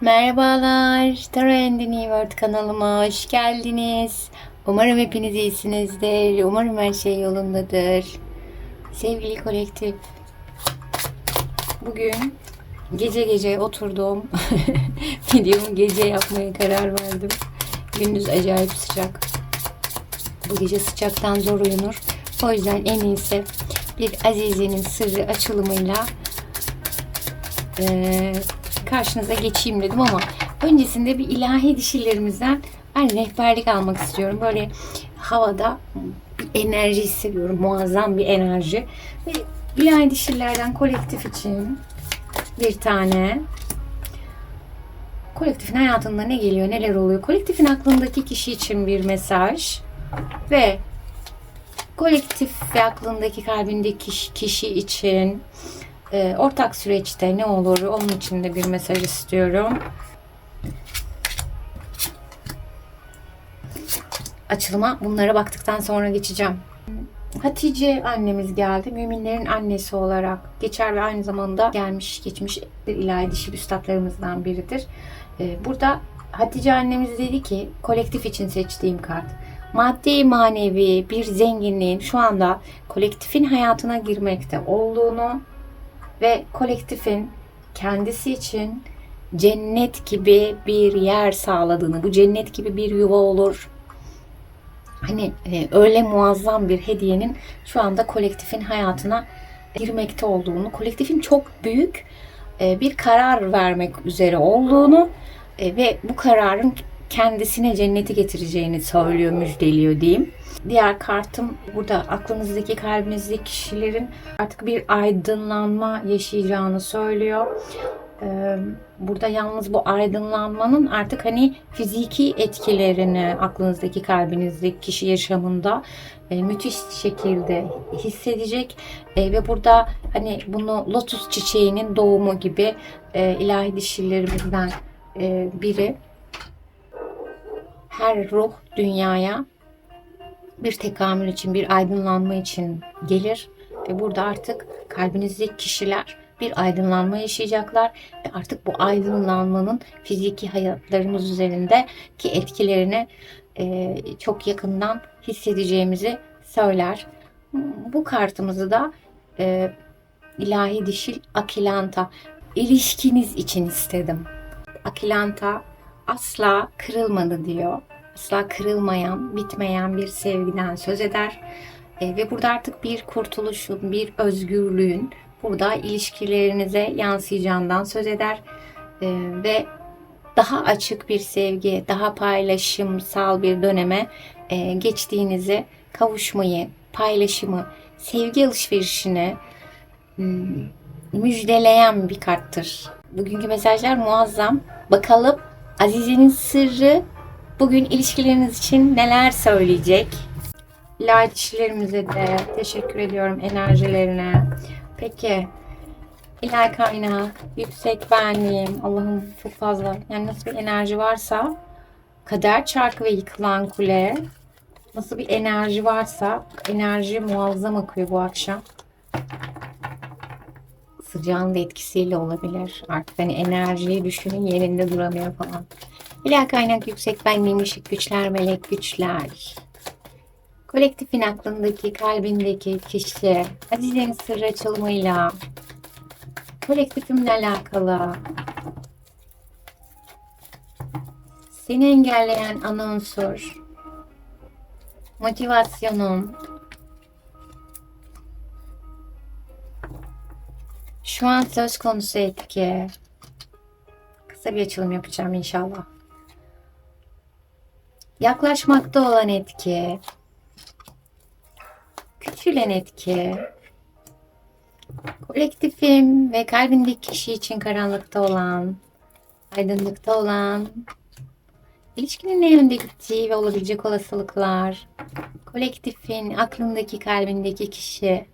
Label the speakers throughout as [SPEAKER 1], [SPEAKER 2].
[SPEAKER 1] Merhabalar, Tara and New World kanalıma hoş geldiniz. Umarım hepiniz iyisinizdir. Umarım her şey yolundadır. Sevgili kolektif, bugün gece gece oturdum. Videomu gece yapmaya karar verdim. Gündüz acayip sıcak. Bu gece sıcaktan zor uyunur. O yüzden en iyisi bir Azize'nin sırrı açılımıyla eee, karşınıza geçeyim dedim ama öncesinde bir ilahi dişilerimizden ben rehberlik almak istiyorum. Böyle havada bir enerji hissediyorum. Muazzam bir enerji. Ve ilahi dişilerden kolektif için bir tane kolektifin hayatında ne geliyor, neler oluyor? Kolektifin aklındaki kişi için bir mesaj ve kolektif ve aklındaki kalbindeki kişi, kişi için e, ortak süreçte ne olur onun için de bir mesaj istiyorum. Açılıma bunlara baktıktan sonra geçeceğim. Hatice annemiz geldi. Müminlerin annesi olarak geçer ve aynı zamanda gelmiş geçmiş ilahi dişi üstadlarımızdan biridir. E, burada Hatice annemiz dedi ki kolektif için seçtiğim kart. Maddi manevi bir zenginliğin şu anda kolektifin hayatına girmekte olduğunu ve kolektifin kendisi için cennet gibi bir yer sağladığını, bu cennet gibi bir yuva olur. Hani e, öyle muazzam bir hediyenin şu anda kolektifin hayatına girmekte olduğunu, kolektifin çok büyük e, bir karar vermek üzere olduğunu e, ve bu kararın kendisine cenneti getireceğini söylüyor, müjdeliyor diyeyim. Diğer kartım burada aklınızdaki, kalbinizdeki kişilerin artık bir aydınlanma yaşayacağını söylüyor. Ee, Burada yalnız bu aydınlanmanın artık hani fiziki etkilerini aklınızdaki, kalbinizdeki kişi yaşamında e, müthiş şekilde hissedecek E, ve burada hani bunu lotus çiçeğinin doğumu gibi e, ilahi dişilerimizden biri her ruh dünyaya bir tekamül için, bir aydınlanma için gelir ve burada artık kalbinizdeki kişiler bir aydınlanma yaşayacaklar ve artık bu aydınlanmanın fiziki hayatlarımız üzerindeki etkilerini e, çok yakından hissedeceğimizi söyler. Bu kartımızı da e, ilahi dişil Akilanta ilişkiniz için istedim. Akilanta asla kırılmadı diyor. Asla kırılmayan, bitmeyen bir sevgiden söz eder. E, ve burada artık bir kurtuluşun, bir özgürlüğün burada ilişkilerinize yansıyacağından söz eder. E, ve daha açık bir sevgi, daha paylaşımsal bir döneme e, geçtiğinizi, kavuşmayı, paylaşımı, sevgi alışverişini hmm, müjdeleyen bir karttır. Bugünkü mesajlar muazzam. Bakalım Azize'nin sırrı bugün ilişkileriniz için neler söyleyecek? Dişilerimize de teşekkür ediyorum enerjilerine. Peki ilahi kaynağı, yüksek benliğim, Allah'ım çok fazla. Yani nasıl bir enerji varsa kader çarkı ve yıkılan kule nasıl bir enerji varsa enerji muazzam akıyor bu akşam sıcağın da etkisiyle olabilir. Artık hani enerjiyi düşünün yerinde duramıyor falan. İlah kaynak yüksek benliğim ışık güçler, melek güçler. Kolektifin aklındaki, kalbindeki kişi, Azize'nin sırrı açılımıyla kolektifimle alakalı seni engelleyen ana unsur, motivasyonum, Şu an söz konusu etki. Kısa bir açılım yapacağım inşallah. Yaklaşmakta olan etki. Küçülen etki. Kolektifim ve kalbindeki kişi için karanlıkta olan, aydınlıkta olan, ilişkinin ne yönde gittiği ve olabilecek olasılıklar. Kolektifin aklındaki, kalbindeki kişi.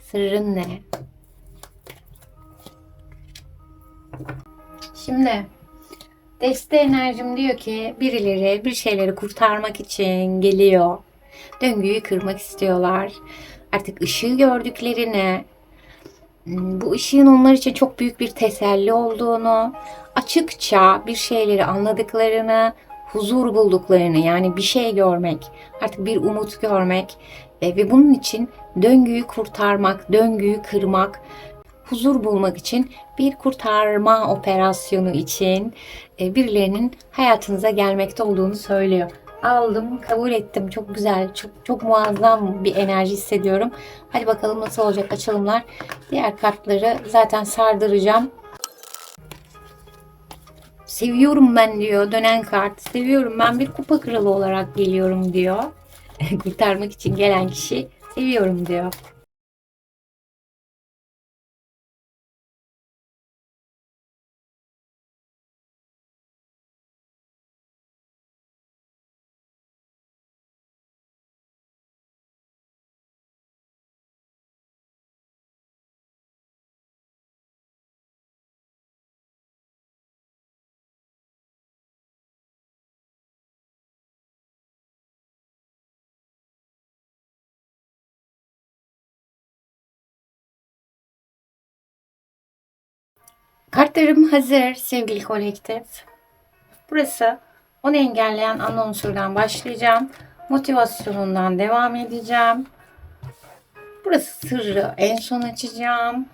[SPEAKER 1] Sırrın ne? Şimdi deste enerjim diyor ki birileri bir şeyleri kurtarmak için geliyor. Döngüyü kırmak istiyorlar. Artık ışığı gördüklerini, bu ışığın onlar için çok büyük bir teselli olduğunu, açıkça bir şeyleri anladıklarını, huzur bulduklarını yani bir şey görmek, artık bir umut görmek e, ve bunun için döngüyü kurtarmak, döngüyü kırmak, huzur bulmak için bir kurtarma operasyonu için e, birilerinin hayatınıza gelmekte olduğunu söylüyor. Aldım, kabul ettim. Çok güzel, çok çok muazzam bir enerji hissediyorum. Hadi bakalım nasıl olacak açılımlar. Diğer kartları zaten sardıracağım. Seviyorum ben diyor dönen kart. Seviyorum ben bir kupa kralı olarak geliyorum diyor. Kurtarmak için gelen kişi seviyorum diyor. Kartlarım hazır sevgili kolektif. Burası onu engelleyen ana unsurdan başlayacağım. Motivasyonundan devam edeceğim. Burası sırrı en son açacağım.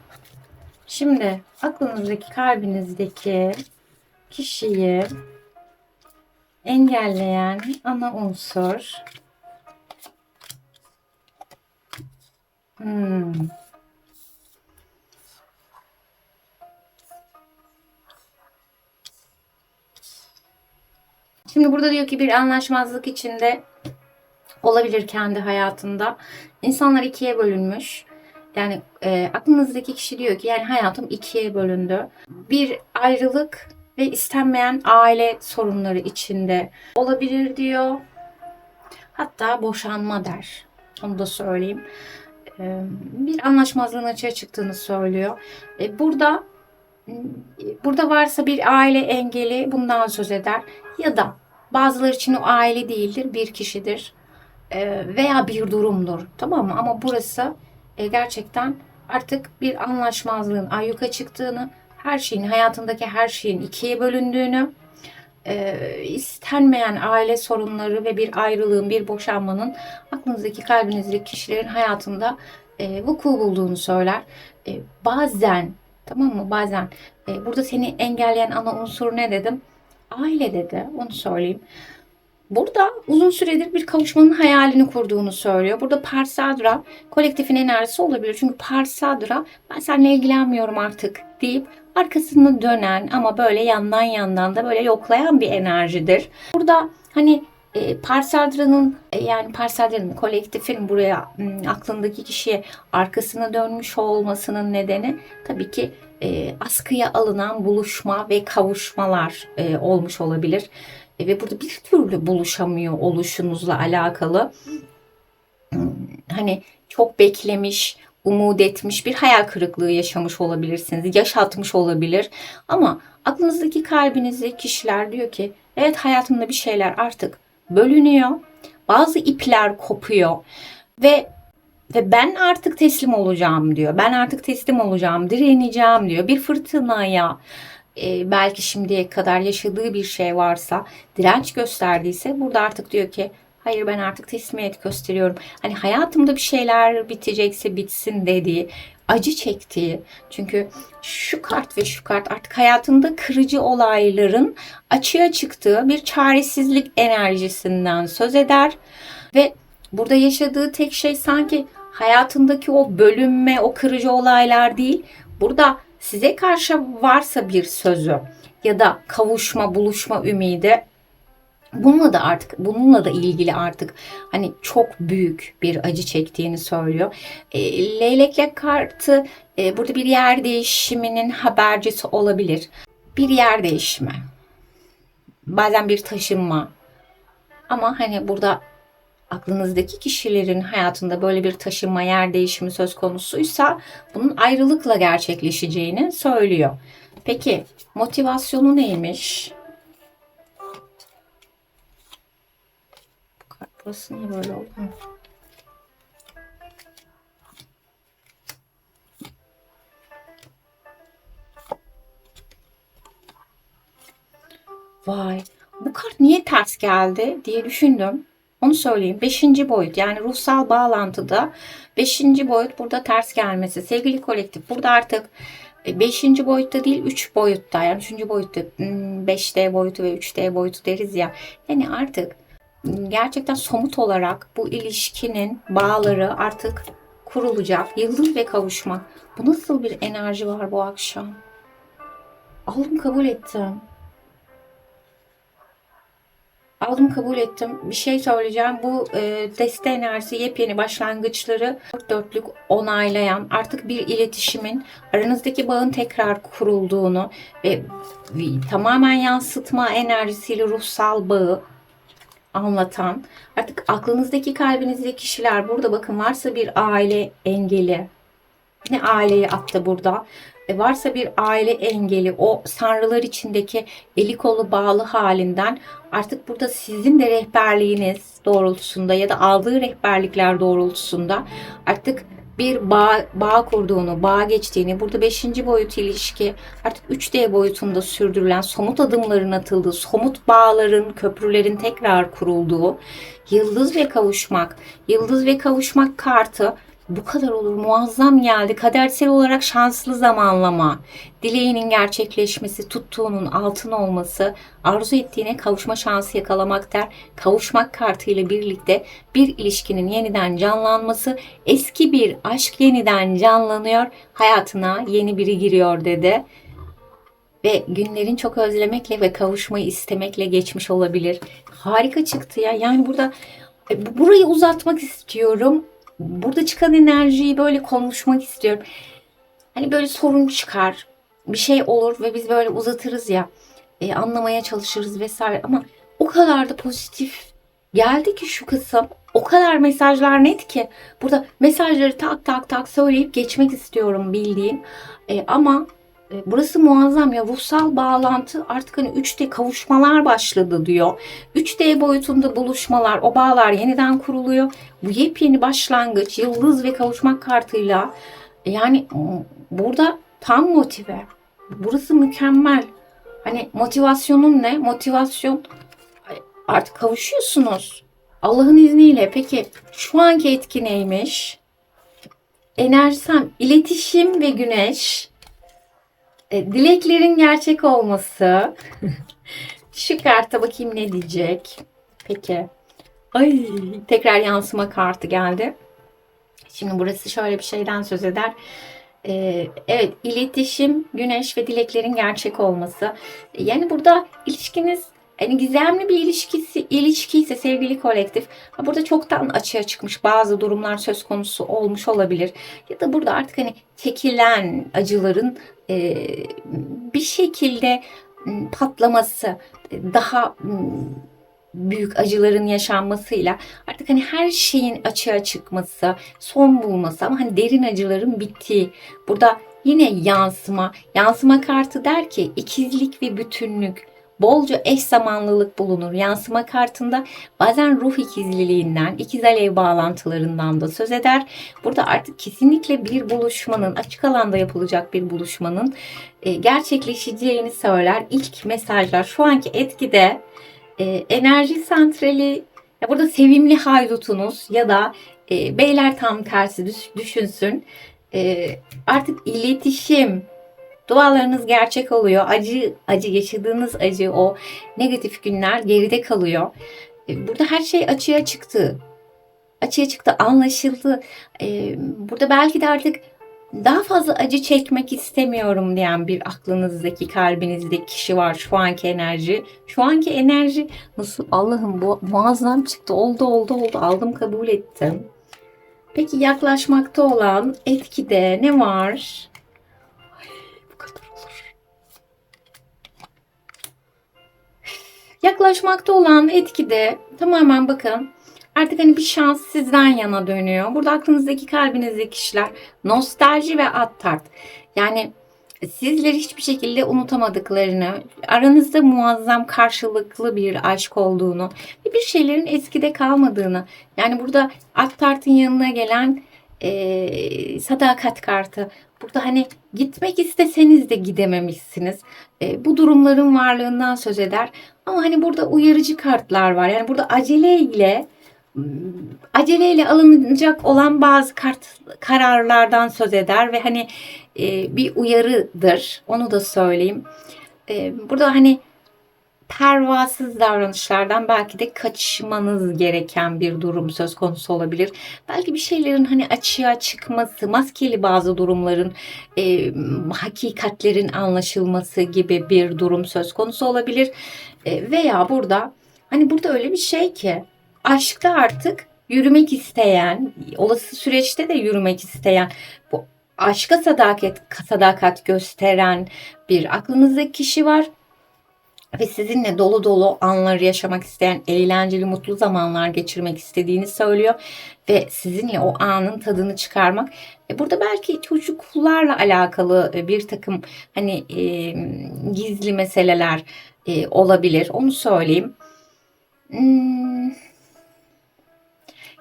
[SPEAKER 1] Şimdi aklınızdaki kalbinizdeki kişiyi engelleyen ana unsur. Hmm. Şimdi burada diyor ki bir anlaşmazlık içinde olabilir kendi hayatında. İnsanlar ikiye bölünmüş. Yani e, aklınızdaki kişi diyor ki yani hayatım ikiye bölündü. Bir ayrılık ve istenmeyen aile sorunları içinde olabilir diyor. Hatta boşanma der. Onu da söyleyeyim. E, bir anlaşmazlığın açığa çıktığını söylüyor. E, burada burada varsa bir aile engeli bundan söz eder. Ya da bazıları için o aile değildir, bir kişidir e, veya bir durumdur. Tamam mı? Ama burası e, gerçekten artık bir anlaşmazlığın ayyuka çıktığını, her şeyin, hayatındaki her şeyin ikiye bölündüğünü, e, istenmeyen aile sorunları ve bir ayrılığın, bir boşanmanın aklınızdaki, kalbinizdeki kişilerin hayatında e, vuku bulduğunu söyler. Bazen, tamam mı? Bazen burada seni engelleyen ana unsur ne dedim? Aile dedi, onu söyleyeyim. Burada uzun süredir bir kavuşmanın hayalini kurduğunu söylüyor. Burada Parsadra kolektifin enerjisi olabilir. Çünkü Parsadra ben seninle ilgilenmiyorum artık deyip arkasını dönen ama böyle yandan yandan da böyle yoklayan bir enerjidir. Burada hani e, Parsadra'nın e, yani Parsadra'nın kolektifin buraya aklındaki kişiye arkasını dönmüş olmasının nedeni tabii ki e, askıya alınan buluşma ve kavuşmalar e, olmuş olabilir. E, ve burada bir türlü buluşamıyor oluşunuzla alakalı hmm, hani çok beklemiş, umut etmiş bir hayal kırıklığı yaşamış olabilirsiniz. Yaşatmış olabilir. Ama aklınızdaki kalbinizdeki kişiler diyor ki evet hayatımda bir şeyler artık bölünüyor. Bazı ipler kopuyor ve ve ben artık teslim olacağım diyor. Ben artık teslim olacağım, direneceğim diyor. Bir fırtınaya e, belki şimdiye kadar yaşadığı bir şey varsa, direnç gösterdiyse burada artık diyor ki hayır ben artık teslimiyet gösteriyorum. Hani hayatımda bir şeyler bitecekse bitsin dediği, acı çektiği. Çünkü şu kart ve şu kart artık hayatında kırıcı olayların açığa çıktığı bir çaresizlik enerjisinden söz eder ve burada yaşadığı tek şey sanki hayatındaki o bölünme, o kırıcı olaylar değil. Burada size karşı varsa bir sözü ya da kavuşma, buluşma ümidi Bununla da artık bununla da ilgili artık hani çok büyük bir acı çektiğini söylüyor. E, leylekle kartı e, burada bir yer değişiminin habercisi olabilir. Bir yer değişimi. Bazen bir taşınma. Ama hani burada aklınızdaki kişilerin hayatında böyle bir taşınma yer değişimi söz konusuysa bunun ayrılıkla gerçekleşeceğini söylüyor. Peki motivasyonu neymiş? Burası niye böyle oldu? Vay bu kart niye ters geldi diye düşündüm. Onu söyleyeyim. Beşinci boyut yani ruhsal bağlantıda beşinci boyut burada ters gelmesi. Sevgili kolektif burada artık e, beşinci boyutta değil üç boyutta yani üçüncü boyutta hmm, 5D boyutu ve 3D boyutu deriz ya. Yani artık hmm, gerçekten somut olarak bu ilişkinin bağları artık kurulacak. Yıldız ve kavuşmak. Bu nasıl bir enerji var bu akşam? Aldım kabul ettim. Aldım kabul ettim. Bir şey söyleyeceğim. Bu e, deste enerjisi yepyeni başlangıçları dört dörtlük onaylayan artık bir iletişimin aranızdaki bağın tekrar kurulduğunu ve tamamen yansıtma enerjisiyle ruhsal bağı anlatan artık aklınızdaki kalbinizdeki kişiler burada bakın varsa bir aile engeli ne aileyi attı burada e, varsa bir aile engeli o sanrılar içindeki eli kolu bağlı halinden artık burada sizin de rehberliğiniz doğrultusunda ya da aldığı rehberlikler doğrultusunda artık bir bağ, bağ kurduğunu, bağ geçtiğini, burada 5. boyut ilişki artık 3D boyutunda sürdürülen somut adımların atıldığı, somut bağların, köprülerin tekrar kurulduğu, yıldız ve kavuşmak, yıldız ve kavuşmak kartı bu kadar olur muazzam geldi. Kadersel olarak şanslı zamanlama. Dileğinin gerçekleşmesi, tuttuğunun altın olması, arzu ettiğine kavuşma şansı yakalamak der. Kavuşmak kartıyla birlikte bir ilişkinin yeniden canlanması, eski bir aşk yeniden canlanıyor, hayatına yeni biri giriyor dedi. Ve günlerin çok özlemekle ve kavuşmayı istemekle geçmiş olabilir. Harika çıktı ya. Yani burada e, burayı uzatmak istiyorum burada çıkan enerjiyi böyle konuşmak istiyorum. Hani böyle sorun çıkar, bir şey olur ve biz böyle uzatırız ya, e, anlamaya çalışırız vesaire ama o kadar da pozitif geldi ki şu kısım. O kadar mesajlar net ki burada mesajları tak tak tak söyleyip geçmek istiyorum bildiğin. E, ama burası muazzam ya ruhsal bağlantı artık hani 3D kavuşmalar başladı diyor. 3D boyutunda buluşmalar o bağlar yeniden kuruluyor. Bu yepyeni başlangıç yıldız ve kavuşmak kartıyla yani burada tam motive. Burası mükemmel. Hani motivasyonun ne? Motivasyon artık kavuşuyorsunuz. Allah'ın izniyle. Peki şu anki etki neymiş? Enerjisem, iletişim ve güneş e, dileklerin gerçek olması. Şu karta bakayım ne diyecek. Peki. Ay tekrar yansıma kartı geldi. Şimdi burası şöyle bir şeyden söz eder. Ee, evet iletişim, güneş ve dileklerin gerçek olması. Yani burada ilişkiniz yani gizemli bir ilişkisi ilişki sevgili kolektif burada çoktan açığa çıkmış bazı durumlar söz konusu olmuş olabilir. Ya da burada artık hani çekilen acıların e, bir şekilde patlaması daha büyük acıların yaşanmasıyla artık hani her şeyin açığa çıkması, son bulması ama hani derin acıların bittiği. Burada yine yansıma, yansıma kartı der ki ikizlik ve bütünlük bolca eş zamanlılık bulunur. Yansıma kartında bazen ruh ikizliliğinden, ikiz alev bağlantılarından da söz eder. Burada artık kesinlikle bir buluşmanın, açık alanda yapılacak bir buluşmanın e, gerçekleşeceğini söyler. İlk mesajlar şu anki etkide e, enerji santrali, ya burada sevimli haydutunuz ya da e, beyler tam tersi düşünsün. artık iletişim, Dualarınız gerçek oluyor. Acı, acı yaşadığınız acı, o negatif günler geride kalıyor. E, burada her şey açığa çıktı. Açığa çıktı, anlaşıldı. E, burada belki de artık daha fazla acı çekmek istemiyorum diyen bir aklınızdaki, kalbinizdeki kişi var şu anki enerji. Şu anki enerji nasıl Allah'ım bu muazzam çıktı. Oldu oldu oldu aldım kabul ettim. Peki yaklaşmakta olan etkide ne var? Yaklaşmakta olan etkide tamamen bakın artık hani bir şans sizden yana dönüyor. Burada aklınızdaki kalbinizdeki kişiler nostalji ve attart. Yani sizleri hiçbir şekilde unutamadıklarını, aranızda muazzam karşılıklı bir aşk olduğunu ve bir şeylerin eskide kalmadığını. Yani burada Attart'ın yanına gelen e, sadakat kartı. burada hani gitmek isteseniz de gidememişsiniz. E, bu durumların varlığından söz eder. Ama hani burada uyarıcı kartlar var. Yani burada aceleyle aceleyle alınacak olan bazı kart kararlardan söz eder ve hani e, bir uyarıdır. Onu da söyleyeyim. E, burada hani pervasız davranışlardan belki de kaçmanız gereken bir durum söz konusu olabilir. Belki bir şeylerin hani açığa çıkması, maskeli bazı durumların, e, hakikatlerin anlaşılması gibi bir durum söz konusu olabilir. E, veya burada hani burada öyle bir şey ki aşkta artık yürümek isteyen, olası süreçte de yürümek isteyen, bu aşka sadakat, sadakat gösteren bir aklınızdaki kişi var ve sizinle dolu dolu anlar yaşamak isteyen, eğlenceli, mutlu zamanlar geçirmek istediğini söylüyor ve sizinle o anın tadını çıkarmak. E, burada belki çocuklarla alakalı e, bir takım hani e, gizli meseleler e, olabilir. Onu söyleyeyim. Hmm.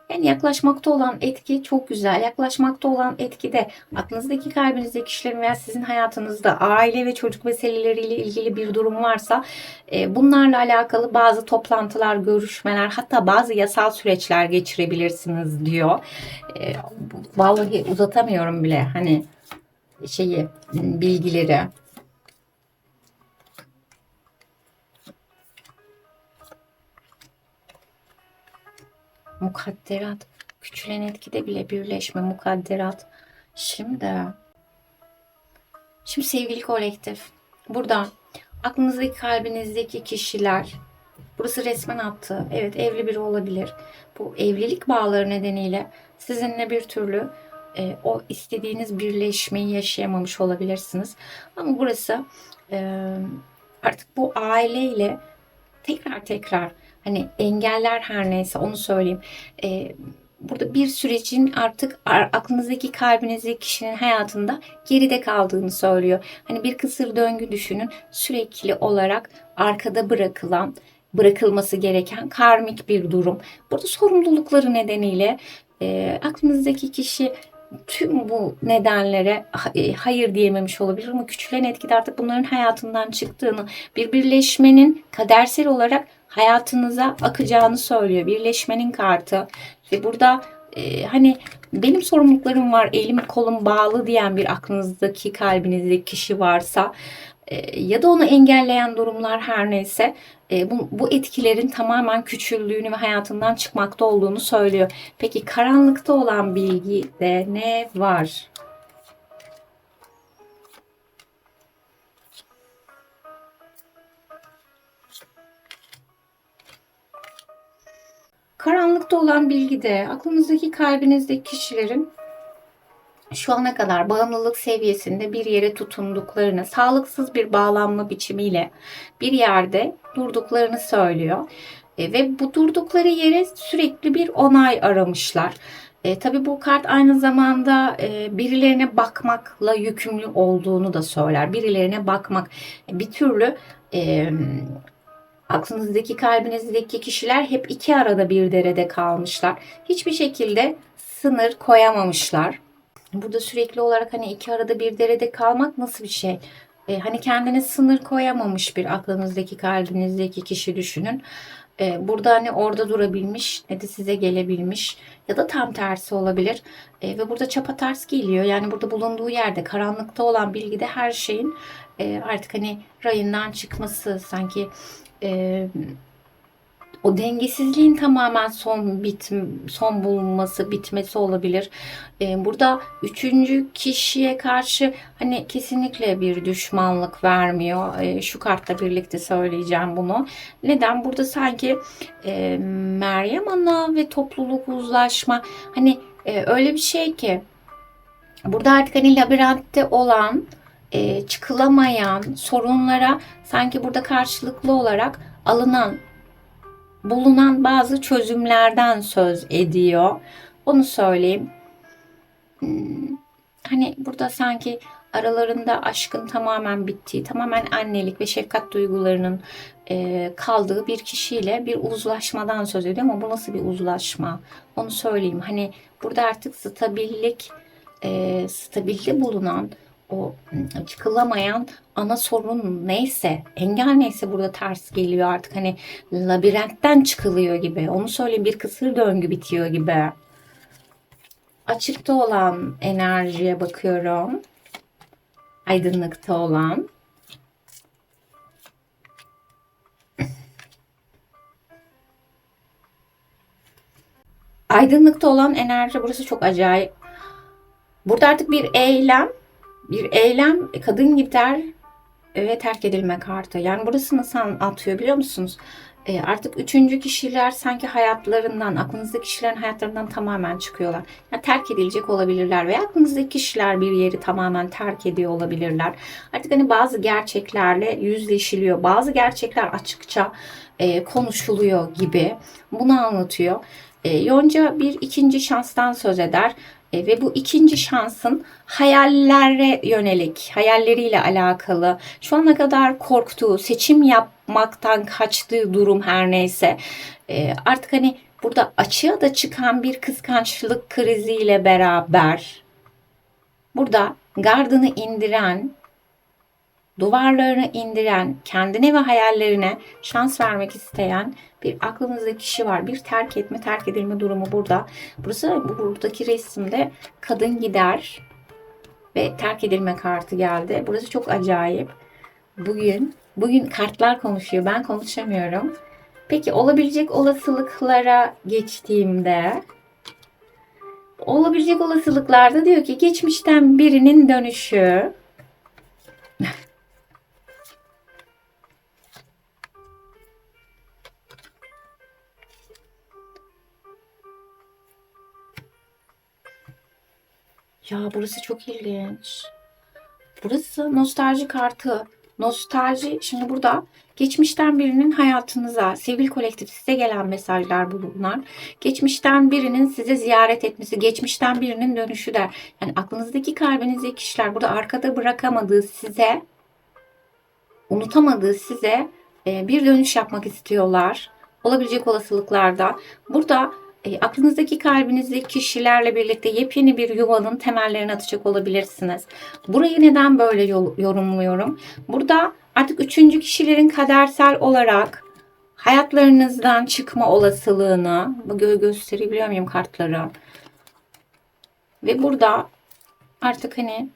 [SPEAKER 1] Yani yaklaşmakta olan etki çok güzel. Yaklaşmakta olan etki de aklınızdaki kalbinizdeki kişilerin veya sizin hayatınızda aile ve çocuk meseleleriyle ilgili bir durum varsa e, bunlarla alakalı bazı toplantılar, görüşmeler hatta bazı yasal süreçler geçirebilirsiniz diyor. E, vallahi uzatamıyorum bile hani şeyi bilgileri. Mukadderat. Küçülen etkide bile birleşme mukadderat. Şimdi Şimdi sevgili kolektif. Burada aklınızdaki kalbinizdeki kişiler burası resmen attı. Evet evli biri olabilir. Bu evlilik bağları nedeniyle sizinle bir türlü e, o istediğiniz birleşmeyi yaşayamamış olabilirsiniz. Ama burası e, artık bu aileyle tekrar tekrar hani engeller her neyse onu söyleyeyim. E, burada bir sürecin artık aklınızdaki kalbinizdeki kişinin hayatında geride kaldığını söylüyor. Hani bir kısır döngü düşünün sürekli olarak arkada bırakılan bırakılması gereken karmik bir durum. Burada sorumlulukları nedeniyle e, aklınızdaki kişi tüm bu nedenlere e, hayır diyememiş olabilir ama küçülen etkide artık bunların hayatından çıktığını, bir birleşmenin kadersel olarak hayatınıza akacağını söylüyor. Birleşmenin kartı ve burada e, hani benim sorumluluklarım var, elim kolum bağlı diyen bir aklınızdaki kalbinizdeki kişi varsa e, ya da onu engelleyen durumlar her neyse e, bu, bu etkilerin tamamen küçüldüğünü ve hayatından çıkmakta olduğunu söylüyor. Peki karanlıkta olan bilgi de ne var? Karanlıkta olan bilgi de aklınızdaki kalbinizdeki kişilerin şu ana kadar bağımlılık seviyesinde bir yere tutunduklarını, sağlıksız bir bağlanma biçimiyle bir yerde durduklarını söylüyor. E, ve bu durdukları yere sürekli bir onay aramışlar. E, tabii bu kart aynı zamanda e, birilerine bakmakla yükümlü olduğunu da söyler. Birilerine bakmak bir türlü e, aklınızdaki kalbinizdeki kişiler hep iki arada bir derede kalmışlar. Hiçbir şekilde sınır koyamamışlar. Burada sürekli olarak hani iki arada bir derede kalmak nasıl bir şey? Ee, hani kendine sınır koyamamış bir aklınızdaki kalbinizdeki kişi düşünün. Ee, burada hani orada durabilmiş ne de size gelebilmiş ya da tam tersi olabilir. Ee, ve burada çapa ters geliyor. Yani burada bulunduğu yerde karanlıkta olan bilgide her şeyin e, artık hani rayından çıkması sanki e, o dengesizliğin tamamen son bit son bulunması, bitmesi olabilir. Ee, burada üçüncü kişiye karşı hani kesinlikle bir düşmanlık vermiyor. Ee, şu kartla birlikte söyleyeceğim bunu. Neden? Burada sanki e, Meryem Ana ve topluluk uzlaşma hani e, öyle bir şey ki burada artık hani labirentte olan e, çıkılamayan sorunlara sanki burada karşılıklı olarak alınan bulunan bazı çözümlerden söz ediyor. Onu söyleyeyim. Hmm, hani burada sanki aralarında aşkın tamamen bittiği, tamamen annelik ve şefkat duygularının e, kaldığı bir kişiyle bir uzlaşmadan söz ediyor ama bu nasıl bir uzlaşma? Onu söyleyeyim. Hani burada artık stabillik e, stabilde bulunan o çıkılamayan ana sorun neyse, engel neyse burada ters geliyor artık hani labirentten çıkılıyor gibi. Onu söyleyeyim bir kısır döngü bitiyor gibi. Açıkta olan enerjiye bakıyorum. Aydınlıkta olan. Aydınlıkta olan enerji burası çok acayip. Burada artık bir eylem, bir eylem e, kadın gider ve terk edilme kartı. Yani burası nasıl atıyor biliyor musunuz? E, artık üçüncü kişiler sanki hayatlarından, aklınızdaki kişilerin hayatlarından tamamen çıkıyorlar. Yani terk edilecek olabilirler veya aklınızdaki kişiler bir yeri tamamen terk ediyor olabilirler. Artık hani bazı gerçeklerle yüzleşiliyor. Bazı gerçekler açıkça e, konuşuluyor gibi. Bunu anlatıyor. E, Yonca bir ikinci şanstan söz eder. E, ve bu ikinci şansın hayallere yönelik, hayalleriyle alakalı, şu ana kadar korktuğu, seçim yapmaktan kaçtığı durum her neyse, e, artık hani burada açığa da çıkan bir kıskançlık kriziyle beraber, burada gardını indiren, duvarlarını indiren, kendine ve hayallerine şans vermek isteyen bir aklınızda kişi var. Bir terk etme, terk edilme durumu burada. Burası bu buradaki resimde kadın gider ve terk edilme kartı geldi. Burası çok acayip. Bugün bugün kartlar konuşuyor. Ben konuşamıyorum. Peki olabilecek olasılıklara geçtiğimde olabilecek olasılıklarda diyor ki geçmişten birinin dönüşü, Ya burası çok ilginç. Burası nostalji kartı. Nostalji şimdi burada geçmişten birinin hayatınıza, sevgili kolektif size gelen mesajlar bunlar. Geçmişten birinin size ziyaret etmesi, geçmişten birinin dönüşü der. Yani aklınızdaki kalbinizdeki kişiler burada arkada bırakamadığı size, unutamadığı size e, bir dönüş yapmak istiyorlar. Olabilecek olasılıklarda. Burada e, aklınızdaki kalbinizdeki kişilerle birlikte yepyeni bir yuvanın temellerini atacak olabilirsiniz. Burayı neden böyle yorumluyorum? Burada artık üçüncü kişilerin kadersel olarak hayatlarınızdan çıkma olasılığını gö- gösterebiliyor muyum kartları? Ve burada artık hani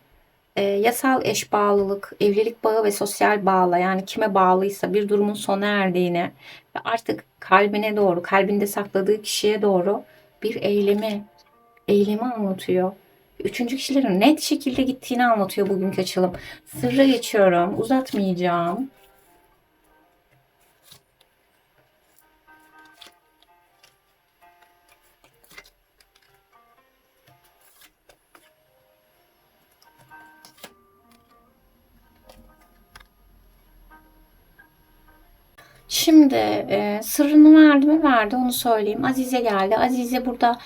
[SPEAKER 1] e, yasal eş bağlılık, evlilik bağı ve sosyal bağla yani kime bağlıysa bir durumun sona erdiğini ve artık kalbine doğru, kalbinde sakladığı kişiye doğru bir eylemi, eylemi anlatıyor. Üçüncü kişilerin net şekilde gittiğini anlatıyor bugünkü açılım. Sırra geçiyorum, uzatmayacağım. Şimdi e, sırrını verdi mi verdi onu söyleyeyim. Azize geldi. Azize burada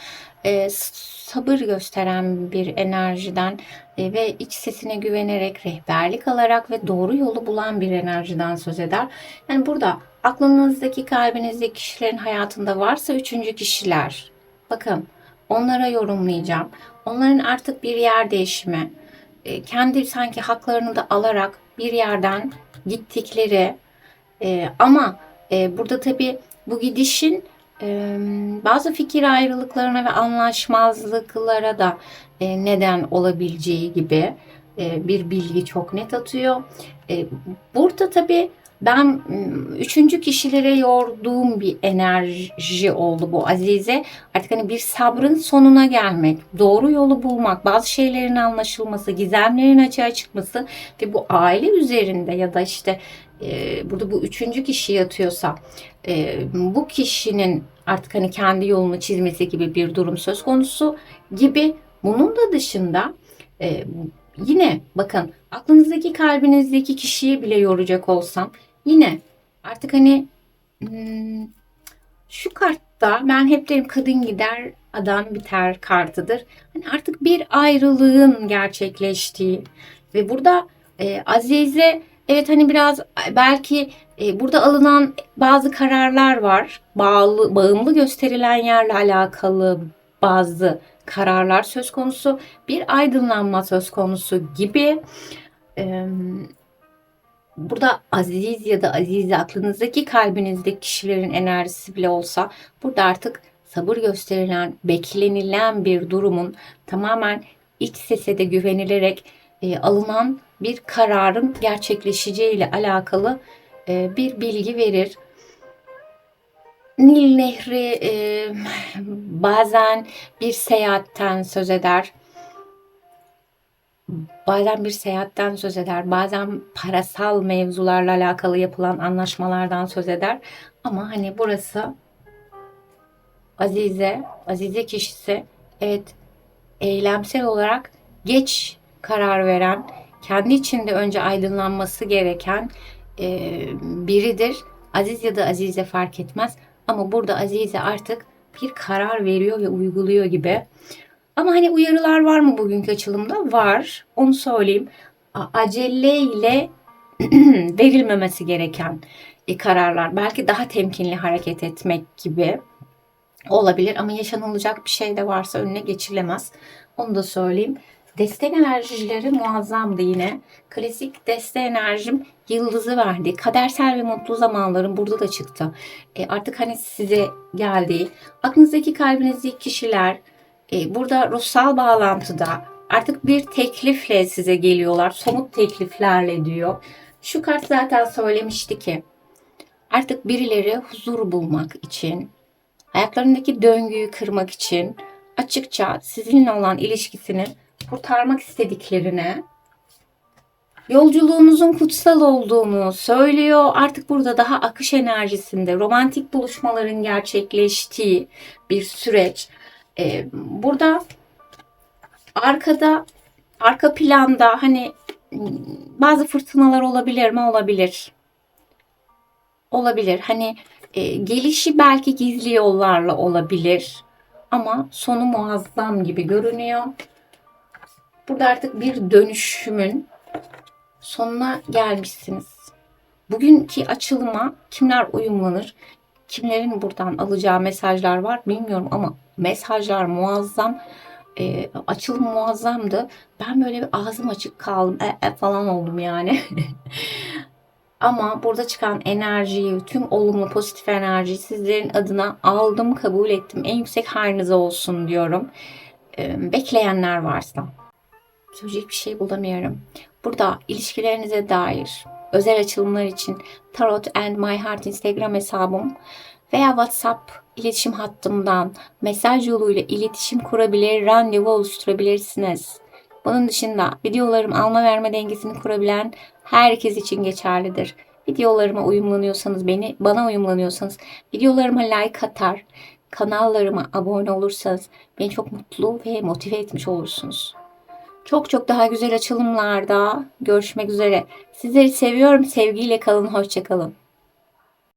[SPEAKER 1] e, sabır gösteren bir enerjiden e, ve iç sesine güvenerek rehberlik alarak ve doğru yolu bulan bir enerjiden söz eder. Yani burada aklınızdaki kalbinizdeki kişilerin hayatında varsa üçüncü kişiler. Bakın onlara yorumlayacağım. Onların artık bir yer değişimi, e, kendi sanki haklarını da alarak bir yerden gittikleri e, ama e, burada tabii bu gidişin e, bazı fikir ayrılıklarına ve anlaşmazlıklara da e, neden olabileceği gibi e, bir bilgi çok net atıyor. E, burada tabii ben üçüncü kişilere yorduğum bir enerji oldu bu Azize. Artık hani bir sabrın sonuna gelmek, doğru yolu bulmak, bazı şeylerin anlaşılması, gizemlerin açığa çıkması ve bu aile üzerinde ya da işte e, burada bu üçüncü kişi yatıyorsa e, bu kişinin artık hani kendi yolunu çizmesi gibi bir durum söz konusu gibi bunun da dışında e, yine bakın aklınızdaki kalbinizdeki kişiyi bile yoracak olsam yine artık hani hmm, şu kartta ben hep derim kadın gider adam biter kartıdır. Hani artık bir ayrılığın gerçekleştiği ve burada e, Azize evet hani biraz belki e, burada alınan bazı kararlar var. Bağlı, bağımlı gösterilen yerle alakalı bazlı kararlar söz konusu, bir aydınlanma söz konusu gibi. Burada aziz ya da azize aklınızdaki kalbinizdeki kişilerin enerjisi bile olsa burada artık sabır gösterilen, beklenilen bir durumun tamamen iç sese de güvenilerek e, alınan bir kararın gerçekleşeceği ile alakalı e, bir bilgi verir. Nil Nehri e, bazen bir seyahatten söz eder. Bazen bir seyahatten söz eder. Bazen parasal mevzularla alakalı yapılan anlaşmalardan söz eder. Ama hani burası Azize, Azize kişisi evet eylemsel olarak geç karar veren, kendi içinde önce aydınlanması gereken e, biridir. Aziz ya da Azize fark etmez. Ama burada Azize artık bir karar veriyor ve uyguluyor gibi. Ama hani uyarılar var mı bugünkü açılımda? Var. Onu söyleyeyim. A- Aceleyle verilmemesi gereken e, kararlar. Belki daha temkinli hareket etmek gibi olabilir ama yaşanılacak bir şey de varsa önüne geçilemez. Onu da söyleyeyim. Destek enerjileri muazzamdı yine. Klasik deste enerjim yıldızı verdi. Kadersel ve mutlu zamanlarım burada da çıktı. E, artık hani size geldi. Aklınızdaki kalbinizdeki kişiler e, burada ruhsal bağlantıda artık bir teklifle size geliyorlar. Somut tekliflerle diyor. Şu kart zaten söylemişti ki artık birileri huzur bulmak için, hayatlarındaki döngüyü kırmak için açıkça sizinle olan ilişkisini kurtarmak istediklerine yolculuğunuzun kutsal olduğunu söylüyor. Artık burada daha akış enerjisinde romantik buluşmaların gerçekleştiği bir süreç. Ee, burada arkada arka planda hani bazı fırtınalar olabilir mi? Olabilir. Olabilir. Hani e, gelişi belki gizli yollarla olabilir. Ama sonu muazzam gibi görünüyor. Burada artık bir dönüşümün sonuna gelmişsiniz. Bugünkü açılıma kimler uyumlanır? Kimlerin buradan alacağı mesajlar var bilmiyorum ama mesajlar muazzam. E, açılım muazzamdı. Ben böyle bir ağzım açık kaldım. E, e falan oldum yani. Ama burada çıkan enerjiyi, tüm olumlu pozitif enerjiyi sizlerin adına aldım, kabul ettim. En yüksek halinize olsun diyorum. Ee, bekleyenler varsa. Söyleyecek bir şey bulamıyorum. Burada ilişkilerinize dair özel açılımlar için Tarot and My Heart Instagram hesabım veya WhatsApp iletişim hattımdan mesaj yoluyla iletişim kurabilir, randevu oluşturabilirsiniz. Bunun dışında videolarım alma verme dengesini kurabilen herkes için geçerlidir. Videolarıma uyumlanıyorsanız, beni bana uyumlanıyorsanız, videolarıma like atar, kanallarıma abone olursanız beni çok mutlu ve motive etmiş olursunuz. Çok çok daha güzel açılımlarda görüşmek üzere. Sizleri seviyorum. Sevgiyle kalın. Hoşçakalın.